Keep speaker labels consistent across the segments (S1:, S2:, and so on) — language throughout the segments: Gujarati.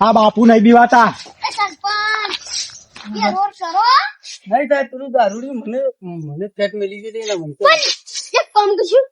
S1: આ બાપુ નહીં બીવાતા.
S2: એ સરપંચ એ રોડ કરો
S3: નહીં થાય તું દારૂડી મને મને ફેટ મેલી ગઈ એટલે મને તો-
S2: પણ એક કામ કરશું.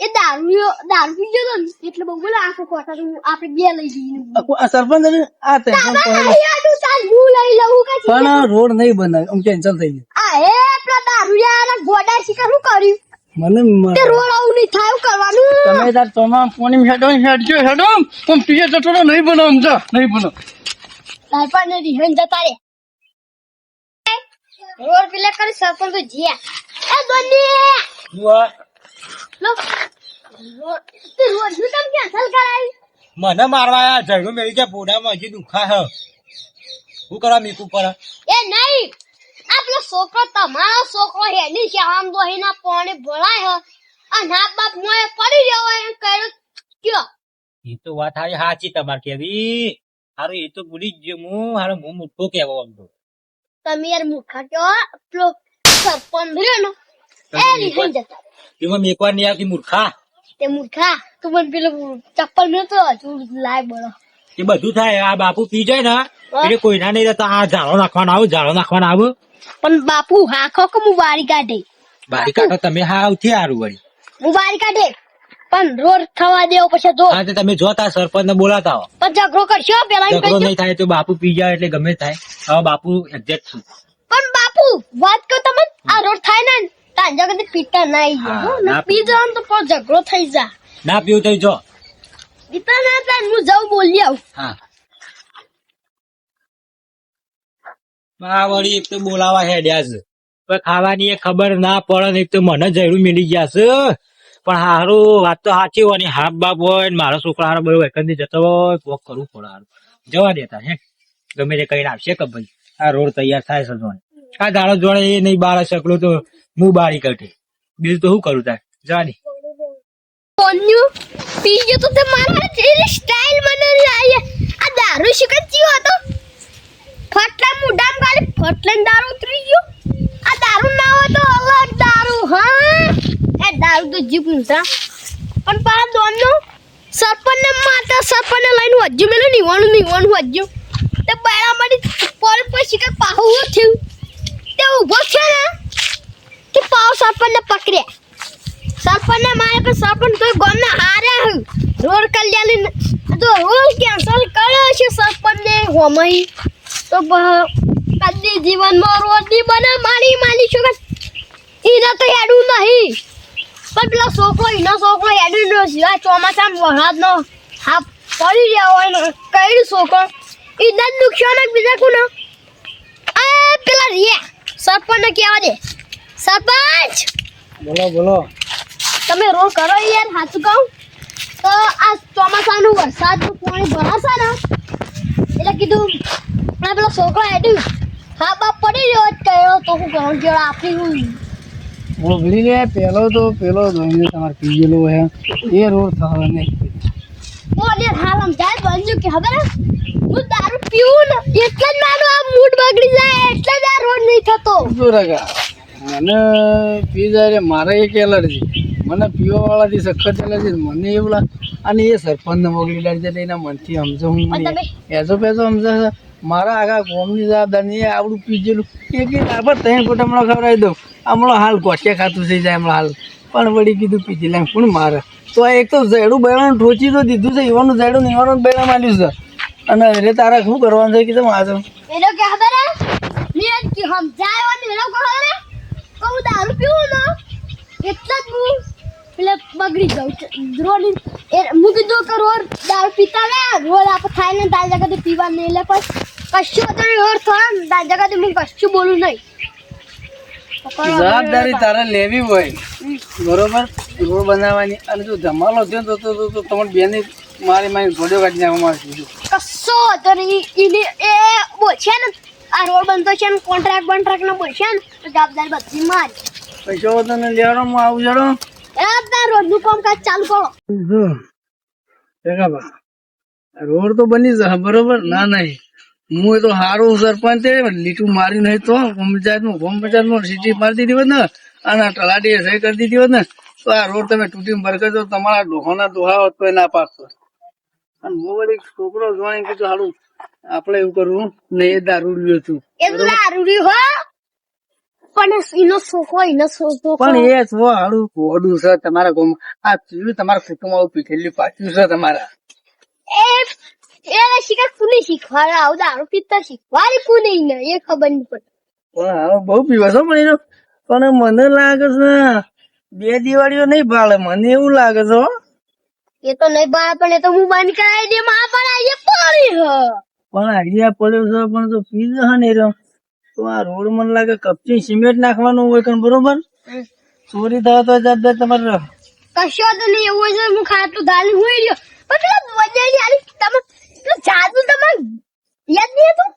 S2: એ દારૂ દારૂ પી ગયો એટલે બહુ બોલે આખો કોઠા તો આપણે બે લઈ જઈએ.
S3: આ સરપંચ ને? આ ટેન્શન પડે
S2: હું લઈ લઉં કે
S3: પણ રોડ નહીં બનાવ્યો આમ કેન્સલ થઈ ગયું.
S2: આ એ પેલા દારૂ ગોડા શિકાર શું કર્યું?
S3: મને
S2: રોડ આવું નહીં થાય કરવાનું.
S3: તમે તાર ચોમા પોણી હેડો હેડજો હેડો પણ પીએ તો નહીં બનાવ સમજો? નહીં બનાવ.
S2: સરપંચ ને રિહન જતા રે. રોડ પેલા કરી સરપંચ તો જ્યા. એ દોની લો. તે રોડનું કામ કેન્સલ કરાવી
S1: મને મારવા આયા ઝઘડું મેળી ગયા પોડામાં હજી દુખા હે. શું કરવા મીકુ પર?
S2: એ નહીં! આ પેલો છોકરો તમારો છોકરો હેની છે આમ એના પોણે ભણાય હ. આ બાપ મોએ પડી હોય એમ કર્યો કયો?
S1: એ તો વાત હારી સાચી તમારે કેવી. હારું એ તો ભૂલી જ ગયો હું. હારો હું મૂઠો કેવો આમ તો.
S2: તમે યાર મુખા કયો? પેલો સરપંચ રહ્યો ને એ રિહન જતા.
S1: એમાં મેકવા નહીં આવતી મૂર્ખા.
S2: તે મૂર્ખા તું મને પેલો ચપ્પલ મેં તો હજુ લાય બળો
S1: એ બધું થાય આ બાપુ પી જાય ને એટલે કોઈના નહીં રહેતા. આ ઝાડો નાખવાના આવું ઝાડો નાખવાના આવું.
S2: પણ બાપુ હાખો કે હું વારી કાઢે?
S1: બારી કાઢો તમે હા આવતી હારું વળી.
S2: હું વારી કાઢે? પણ રોડ થવા દેવો પછી જો.
S1: હા તો તમે જોતા સરપંચ ને બોલાતા હો.
S2: પણ ઝઘડો કરશો પેલા
S1: ઝઘડો નહીં થાય તો બાપુ પી જાય એટલે ગમે થાય. હવે બાપુ એક્ઝેક્ટ છું.
S2: પણ બાપુ વાત કહું તમે આ રોડ થાય ને તાંજા કદી પીતા ના આવી
S1: ના
S2: પી જાવ તો પણ ઝઘડો થઈ જા.
S1: ના પીવું તો જો.
S2: પીતા ના થાય હું જાઉં બોલી આવું.
S1: હા. આ વળી એક તો બોલાવા હેડ્યા છે. પણ ખાવાની એ ખબર ના પડે એક તો મને જરૂર મિલી ગયા છે. પણ હારું, વાત તો સાચી હોય ને હાફ બાપ હોય મારા છોકરા હારો બધો એકંદી જતો હોય કોક કરવું પડે હારું. જવા દેતા હે. ગમે તે કઈ આપશે કે ભાઈ. આ રોડ તૈયાર થાય છે જોડે આ દાડો જોડે એ નહીં બાર શકલો તો હું બારી કાઢે. બીજું તો શું કરું તાર? દે
S2: કોન્યુ તો મારા જેવી સ્ટાઇલ મને લાગે આ દારૂ ચિયો હતો. ફટલા મુડામ ગાલી ફટલે દારૂ ઉતરી ગયો. આ દારૂ ના હોય તો અલગ દારૂ, હા? એ દારૂ તો જીપ નતા પણ પા દોનનો સરપંચ ને માતા સરપંચ ને લઈને વજ્જુ મેલો નિવાણું નિવાણું વજ્જુ તે બેડા મારી પોલ પર શિકર પાહુ થયું. તે ઊભો છે ને કે પાવ સરપંચ ને પકડ્યા. સરપંચ ને મારે પણ સરપંચ કોઈ ગામના હારે રોડ કલ્યાણ તો રોડ કેન્સલ કર્યો છે સરપંચ ને હોમઈ તો કદી જીવનમાં ની બને મારી માની છું કે ઈને તો હેડું નહીં. પણ પેલા છોકરો એનો છોકરો હેડું ન સિવાય ચોમાસામાં વરસાદનો હા પડી રહ્યા હોય ને કઈ છોકરો? એને જ નુકસાન જ બીજા કોનો? આ પેલા રિયા સરપંચને કહેવા દે. સરપંચ!
S3: બોલો બોલો.
S2: તમે રોડ કરો યાર સાચું કહું? તો આ ચોમાસાનું વરસાદનું પાણી ભરાશે ને એટલે કીધું આ પેલો છોકરો હેડ્યું હા બાપ પડી રહ્યો જ કયો તો હું ઘણો જેવા આપી હું
S3: ઓગળી લે પેલો તો પેલો ધોઈને તમારે પીયેલો હે. એ રોડ થવા ને
S2: મોને હાલ આમ જાય બનજો કે ખબર હું દારૂ પીવું ને એટલે જ મારો આ મૂડ બગડી જાય એટલે જ આ રોડ નહીં થતો.
S3: શું રગા મને પી જાય મારે એક એલર્જી. મને પીવા વાળાથી સખત એલર્જી મને એવું લાગે અને એ સરપંચ મોકલી લાગે છે એના મનથી સમજો હું? એસો પેસો સમજો મારા આખા ગોમની જવાબદારી આવડું પીજેલું. એક એક આપણે ત્રણ ફોટા હમણાં ખવડાવી દઉં. હમણાં હાલ ગોઠિયા ખાતું થઈ જાય હમણાં હાલ. પણ વળી કીધું પીજી લે કોણ મારે? તો આ એક તો ઝેડું બેવાનું ઠોચી તો દીધું છે. ઈવાનું ઝેડું ને ઈવાનું બેડા માલ્યું છે. અને અરે તારા શું કરવાનું છે? કીધું આ તો
S2: એનો કે ખબર હે? કે સમજાયો ને એનો કે ખબર હે? તો હું દારૂ પીવું ને? એટલા જ હું પેલે બગડી જાઉં છું. રોડ એ હું કીધું કે રોડ દારૂ પીતા ને રોડ આપણે થાય ને તારી જગ્યાએ પીવા નહીં એટલે પછી કશું હતું રોડ થાય ને તારી જગ્યાએ હું કશું બોલું નહીં.
S3: જવાબદારી તારે લેવી હોય. બરોબર? રોડ બનાવવાની. અને જો ધમાલો થયો તો તો તો- તો તમારી બેને મારી મારી ઘોડ્યો કાઢી નાખવામાં આવશે.
S2: કશો તો ઈને એ બોલશે ને. આ રોડ બનતો છે ને. કોન્ટ્રાક્ટ કોન્ટ્રાક્ટ ને બોલશે ને. તો જવાબદારી બધી મારી.
S3: પૈસા તને લેવાનો હું આવું જડો
S2: એ તાર રોડનું કામકાજ ચાલુ કરો.
S3: રોડ તો બની જશે બરોબર? ના નહીં. હું એ તો સારું સરપંચ લીટું મારી નહીં તો પંચાયતનું હોમ પંચાયતનું સીટી મારી દીધી હોત ને અને તલાટીએ સહી કરી દીધી હોત ને તો આ રોડ તમે તૂટી બરકત તો તમારા ડોહોના દોહા હોત તો એ ના પાકતો અને હું વળી છોકરો જોવાની કીધું હારું આપણે એવું કરવું નહીં એ દારૂ રહ્યું હતું
S2: એ તો દારૂડી હો. પણ એનો છોકરો એનો છોકરો
S3: પણ એ છો હારું ઘોડું છે તમારા ગામ આ ચીલું તમારા કુટુંબ આવું પીઠેલું પાછું છે તમારા.
S2: એ એ શીખા કુને શીખવાડા આવું દારૂ પીતા શીખવાડી કુને ને એ ખબર નહીં પડે
S3: પણ હારો બહુ પીવા છો પણ એનો પણ મને લાગે છે બે દિવાળીઓ નહીં ભાળે મને એવું લાગે છે.
S2: એ તો નહીં બા પણ એ તો હું બંધ કરાવી દે માં પણ આજે પડી હ.
S3: પણ આઈડિયા પડ્યો છે પણ તો હા નહીં રહ્યો. તો આ રોડ મને લાગે કપચી સિમેન્ટ નાખવાનું હોય કે બરોબર? ચોરી થવા તો જાત તમારે
S2: કશો તો નહીં એવું હોય હું ખાટલું ગાલી હુઈ રહ્યો. પણ પેલા આલી તમે પેલું જાદુ તમે યાદ નહીં હતું?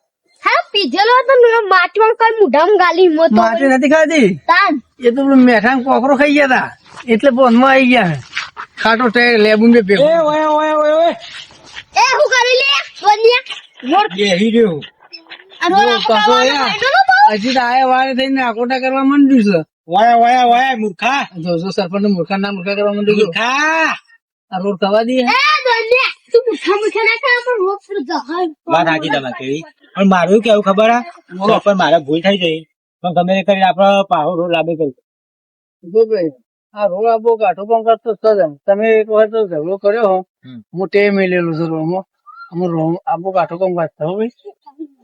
S2: હા પીધેલો હતો ને માટીમાં કઈ મુઢામ ગાલી મોતો
S3: માટી નથી ખાધી?
S2: તાન.
S3: એ તો પેલું મેઠાં કોકરો ખાઈ ગયા તા. એટલે બોનમાં આવી ગયા ખાટો ટાયર લેબુ બે
S1: એ
S3: ભેગો
S1: ઓય ઓય ઓય ઓય.
S2: એ હું કરી લે વન્યા મોર
S1: બેહી રહ્યો
S3: હજી તો આયા વારે થઈને આકોટા કરવા માંડ્યું
S1: ઓય વાયા વાયા મૂર્ખા.
S3: છે જો જો સરપંચ મૂર્ખા ના મૂર્ખા કરવા માંડ્યું
S1: મૂર્ખા.
S3: આ રોડ થવા દે.
S2: કર પણ
S1: કેવી? મારું કેવું ખબર હા પણ મારે ભૂલ થઈ ગઈ. પણ ગમે તે કરીને આપડે પાહો રોડ લાંબે કરી
S3: આ રોડ આપો કાઠો પણ કરતો સજન તમે એક વખત ઝઘડો કર્યો હો. હું ટેમ છે રોડમાં. અમે આપો કાઠો કોમ કાઢતા હો ભાઈ?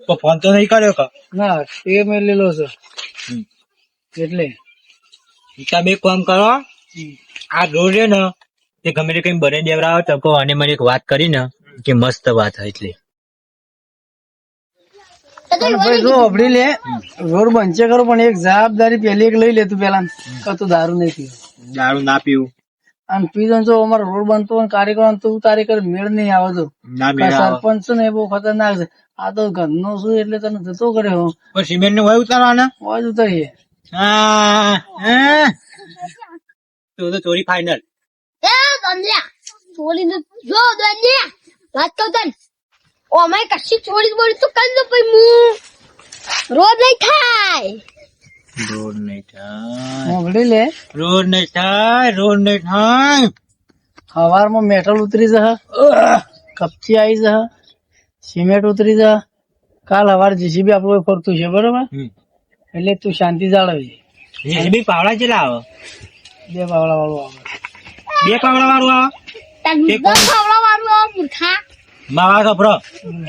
S1: તો ફોન તો નહીં કર્યો કા?
S3: ના એ મેં લીલો
S1: છે.
S3: એટલે.
S1: તમે એક કામ કરો. આ રોડ છે ને તે ગમે તે કઈ બને દેવરાવો તો કહો અને મને એક વાત કરી ને કે મસ્ત વાત હોય એટલે.
S3: ભાઈ જો અભડી લે. રોડ બંચે ખરો પણ એક જવાબદારી પેલી એક લઈ લે તું પેલા તો દારૂ નહીં પીવું.
S1: દારૂ ના પીવું.
S3: અને પીધો જો અમારો રોડ બનતો હોય કાર્યક્રમ તો ઉતારી તારે કર મેળ નહીં આવે તો.
S1: ના.
S3: સરપંચ છે ને એ બહુ ખતરનાક છે. આ તો ઘરનો શું એટલે તને જતો કરે હું
S1: સિમેન્ટ ને હોય ઉતારવાના?
S3: હોય ઉતારીએ.
S1: હા હા. તો તો ચોરી ફાઈનલ
S2: એ દંડિયા ચોરી ને જો દંડિયા વાત તો તન. ઓ અમે કશી ચોરી બોરી તો પછી હું રોજ નહીં થાય.
S1: રોડ નહીં થાય.
S3: મોગડી લે?
S1: રોડ નહીં થાય રોડ નહીં થાય.
S3: હવારમાં મેટલ ઉતરી જહ કપચી આવી જહ સિમેન્ટ ઉતરી જહ કાલ હવાર જીસીબી આપણું ફરતું છે બરોબર? એટલે તું શાંતિ જાળવજે
S1: જેસીબી પાવડા ચેલા આવે?
S3: બે પાવડા વાળું આવે?
S1: બે પાવડા વાળું આવે કોણ?
S2: ખાવડા વાળું આ મૂર્ખા
S1: માવા કપડો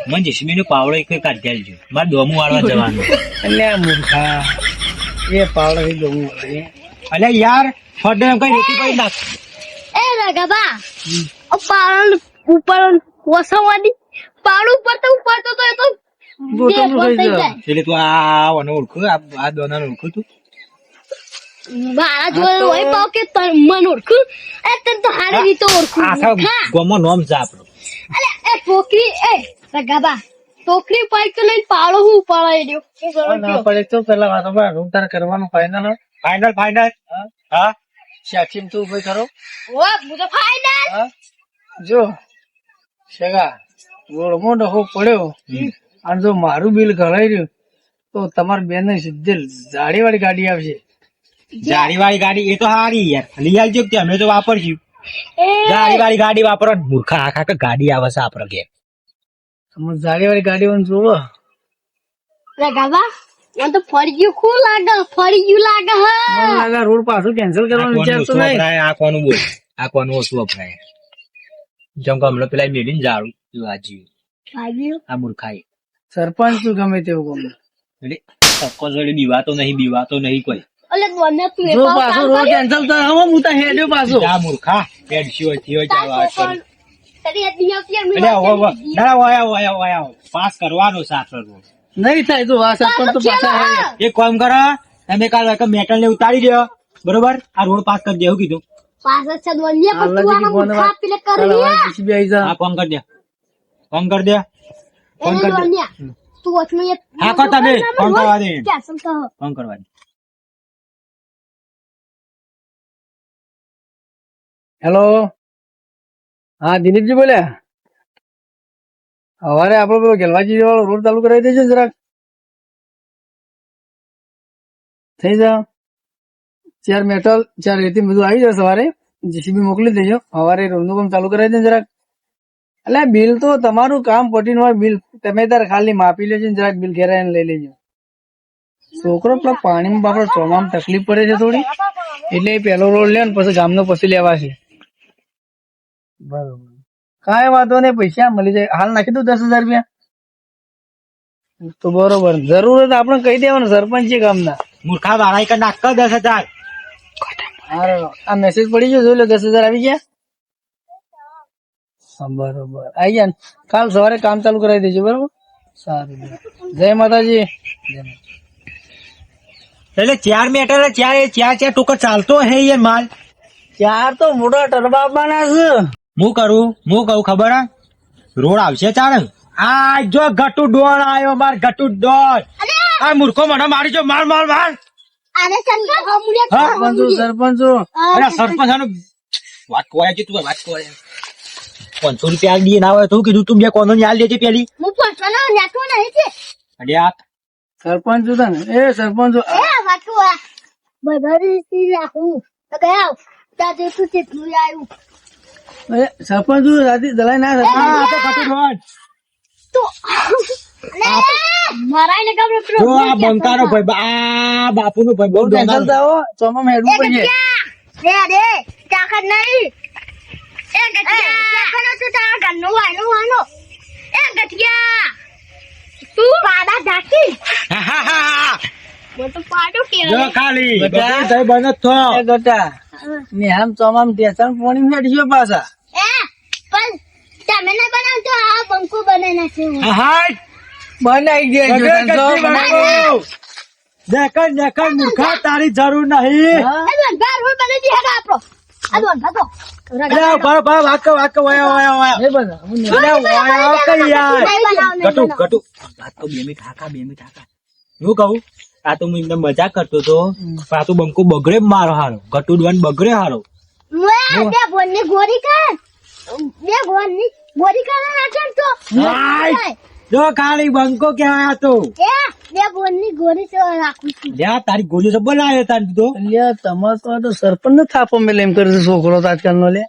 S1: મને જેસીબી નો પાવડો એક કાઢી મારે દોમું વાળવા જવાનું.
S3: એટલે મૂર્ખા. એ પાવડા જવું
S1: અલે યાર ફડે એમ કઈ રેતી પડી નાખ.
S2: એ રગાબા ઓ પારણ ઉપર વસવાની પાડ ઉપર તો ઉપર તો તો એ તો
S1: એટલે આ ઓને ઓળખું? આ આ દોનાને તું?
S2: મારા જોડે હોય પાવ કે મન ઓળખું? એ તન તો હારી રીતે ઓળખું.
S1: આખા નોમ છે આપણો.
S2: અલે એ પોકી એ રગાબા ટોકરી પાઈ તો લઈને પાળો હું ઉપાડાઈ કરો
S3: ના પડે તો પેલા વાતો પર રૂમ તારે કરવાનું ફાઇનલ
S1: ફાઈનલ ફાઈનલ હા?
S3: સાક્ષી તું ભાઈ કરો
S2: ઓ હું તો ફાઇનલ
S3: હા? જો શેગા ગોળમો ડહો પડ્યો. અને જો મારું બિલ ઘડાઈ રહ્યું તો તમારી બેન ને સીધે જાડી વાળી ગાડી આવશે.
S1: જાડી વાળી ગાડી એ તો સારી યાર. લઈ આવજો કે અમે તો વાપરશું. જાડી વાળી ગાડી વાપરો મૂર્ખા આખા કે ગાડી આવે છે આપડે કે
S3: તમે જાડી વાળી ગાડી વાળું જોવો.
S2: રગાબા મને તો ફરી ગયું ખુ લાગે? ફરી ગયું લાગે
S3: મને
S2: હા
S3: લાગે રોડ પાછું કેન્સલ કરવાનો કરવાનું
S1: તો
S3: નહીં.
S1: વપરાય આ કોનું બોલ. આ કોનું ઓછું વપરાય. જેમ કે હમણાં પેલા જાડું વાજી
S2: ભાગ્યું
S1: આ મૂર્ખાઈ.
S3: સરપંચ શું ગમે તેવું ગમે?
S1: એટલે સક્કો જોડે બીવાતો નહીં બીવાતો નહીં કોઈ.
S2: ઓલે મને તું એ
S3: પાછો રોડ કેન્સલ તો હવે હું તો હેડ્યો પાછો.
S1: આ મૂર્ખા પેડસી હોયથી હોય ચાલો આ પાસ કરવાનો સાચો
S3: નહીં થાય તો આ સરપંચ તો પાછા.
S1: એક કામ કરો તમે કાલ મેટલ ને ઉતારી દો. બરોબર? આ રોડ પાસ કરી દેવું કીધું.
S2: પાછળ છે દોનિયા પણ તું આના
S3: ફોન
S2: પેલે કરી
S3: જા.
S1: ફોન કરી દે. ફોન કરી દે. ફોન કરી દે.
S2: તું વચમાં એક
S1: હા, કહો તમે. ફોન કરવા દે. ફોન કરવા દે.
S3: હેલો હા, દિલીપજી બોલ્યા સવારે આપડે પેલો ગેલવાજી વાળો રોડ ચાલુ કરાવી દેજો જરાક. થઈ જાવ ચાર મેટલ, ચાર રેતી બધું આવી જાય સવારે. જીસીબી મોકલી દેજો. સવારે રોડનું કામ ચાલુ કરાવી દેજો જરાક. એટલે બિલ તો તમારું કામ પટીનું હોય, બિલ તમે તાર ખાલી માપી લેજો જરાક બિલ ઘેર લઈ લેજો. છોકરો પેલા પાણીમાં બાપડો ચોમામાં તકલીફ પડે છે થોડી. એટલે પેલો રોડ લે ને, પછી ગામનો પછી લેવાશે બરોબર. કાંઈ વાંધો નહીં પૈસા મળી જાય. હાલ નાખી દઉં દસ હજાર રૂપિયા. તો બરોબર. જરૂર તો આપણે કહી દેવાનું સરપંચ છે ગામના.
S1: મૂર્ખા વાળા એક નાખ દસ હજાર.
S3: આ મેસેજ પડી ગયો જોઈ લો દસ હજાર આવી ગયા. હા, બરોબર. આવી ગયા ને? કાલ સવારે કામ ચાલુ કરાવી દેજો બરોબર? સારું જય માતાજી.
S1: એટલે ચાર મેટર ચાર એ ચાર ચાર ટુકડ ચાલતો હે એ માલ.
S3: ચાર તો મોટા ટરબાબાના છે.
S1: હું કરું? હું કહું ખબર હે? રોડ આવશે ચાર? આ જો ગટુ ડોળ આવ્યો માર ગટુ ડોળ આ મૂર્ખો મને મારી જો માર માર માર. પાંચસો રૂપિયા દીએ ના હોય તો કીધું તું બે કોનો દેજે પેલી.
S3: સરપંચો એ સરપંચ.
S2: એ વાટુ આ બધા રાખું તો ગયા તું કેટલું આવ્યું
S3: એ સરપંચો દલાઈ ના
S1: તો ગટુ ડોળ
S2: તો મારા ને. ગમે પેલો
S1: જો આ ભાઈ બા- આ બાપુનો ભાઈ બહુ
S3: ટેન્શન થાઓ ચોમામાં હેડવું પડશે
S2: રે રે તાકાત નહીં. એ ગટિયા કનો તો તારા ઘરનો વાયનો વાનો. એ ગટિયા તું પાડા ઢાકી.
S1: હા, હા, હા, હા.
S2: હું તો પાડો
S1: જો ખાલી.
S3: બધા.
S1: થઈ બંધ થો.
S3: એ ગટા ને આમ ચોમામાં ટેન્શન પાણી હેડજો પાછા
S2: એ પણ તમે ના બનાવતો આ બંકો બનાવી નાખ્યો
S1: હા.
S3: બનાવી. બનાવો.
S1: દેખાય, દેખાય, મૂર્ખા, તારી જરૂર નહીં
S3: હા?
S2: એ બંગાર હોય બને દી હેડા આપો આ બંગા તો
S1: અરે, ઊભા, ઊભા, વાંકો, વાંકો, વાયો, વાયો, વાયો.
S3: એ બધા હું નહીં.
S1: અરે, વાયો, કઈ યાર.
S2: નહીં બનાવો, નહીં
S1: ગટુ,
S2: બનાવો.
S1: ગટુ. વાત તો બે મિનિટ હાકા, બે મિનિટ હાકા. હું કહું આ તો એમને મજાક કરતો તો આ તો બંકો બગડે મારો હારો ગટુ ડવાન બગડે હારો
S2: ગોરી કર બે બોનની ગોરી નાખે તો.
S1: હાય. જો ખાલી બંકો કહેવાય તો.
S2: એ બે બોનની ગોરી તો રાખું છું.
S1: લ્યા, તારી ગોલીઓ તો બોલાયો તારી તો.
S3: અલ્યા તમાર તો તો સરપંચ થાપો મેલે એમ કરે છે છોકરો તો આજકાલ નો લે.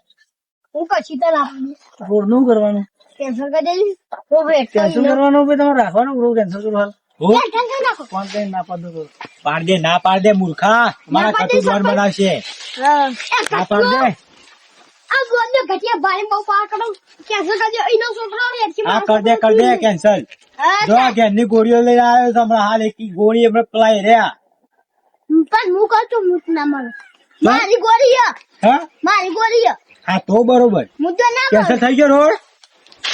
S2: હું કશી તો રાખું.
S3: રોડનું કરવાનું.
S2: કેન્સલ કરી દેલી હું વેટ
S3: કેન્સલ કરવાનું તમારે રાખવાનું કેન્સલ કરો હાલ. ના પાડો તો?
S1: પાડ દે ના પાડ દે મૂર્ખા. મારા
S2: કટુ
S1: ગટુ
S2: દે,
S1: ડવાન
S2: સરપંચ.
S1: બનાવશે. ના પાડ દે.
S2: આ ઘટિયા ભાઈ બહુ પાર કરો કેન્સલ કરજો એનો છોકરો રેડકી
S1: હા કર દે કર દે કેન્સલ. જો આ ઘેરની ગોળીઓ લઈને આવ્યો છે હમણાં હાલ એક ગોળી હમણાં પલાઈ રહ્યા.
S2: પણ હું કહું છું મૂત ના માનું. મારી ગોરી હા? મારી ગોરી હા
S1: તો બરોબર.
S2: હું તો ના
S1: કેન્સલ થઈ ગયો રોડ?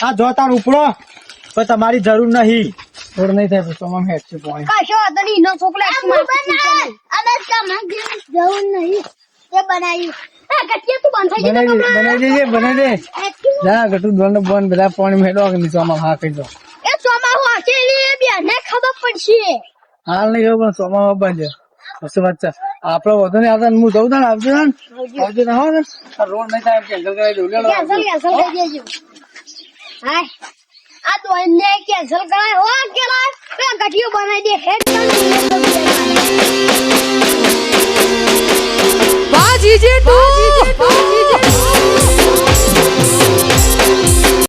S1: હા જો તાર ઉપડો. પણ તમારી જરૂર નહીં.
S3: રોડ નહીં થાય પછી તમામ હેડ છે પોઈન્ટ
S2: કશો વાંધો નહીં એનો છોકરો એક મારશે અને તમારે જરૂર નહીં. એ બનાવ્યું.
S3: બનાવી દેજે બનાવી દે. જા ગટુ દોડ બંધ બધા પાણી હેડો કે નીચેમાં હા કહી દો.
S2: એ એટલે બેને ખબર પડશે.
S3: હાલ નહીં ખબર પણ પછી વાત છે. આપડે વધુ નહીં આવતા ને હું જઉં તા ને આવજો ને. આવજો. ને હો ને. રોડ નહીં થાય કેન્સલ કરાવી દઉં.
S2: કેન્સલ કેન્સલ કરી દેજો. હાય. આ તો એને કેન્સલ કરાય. હો એ ઘટિયો બનાવી દે હેડ.
S4: બાજી જેટલું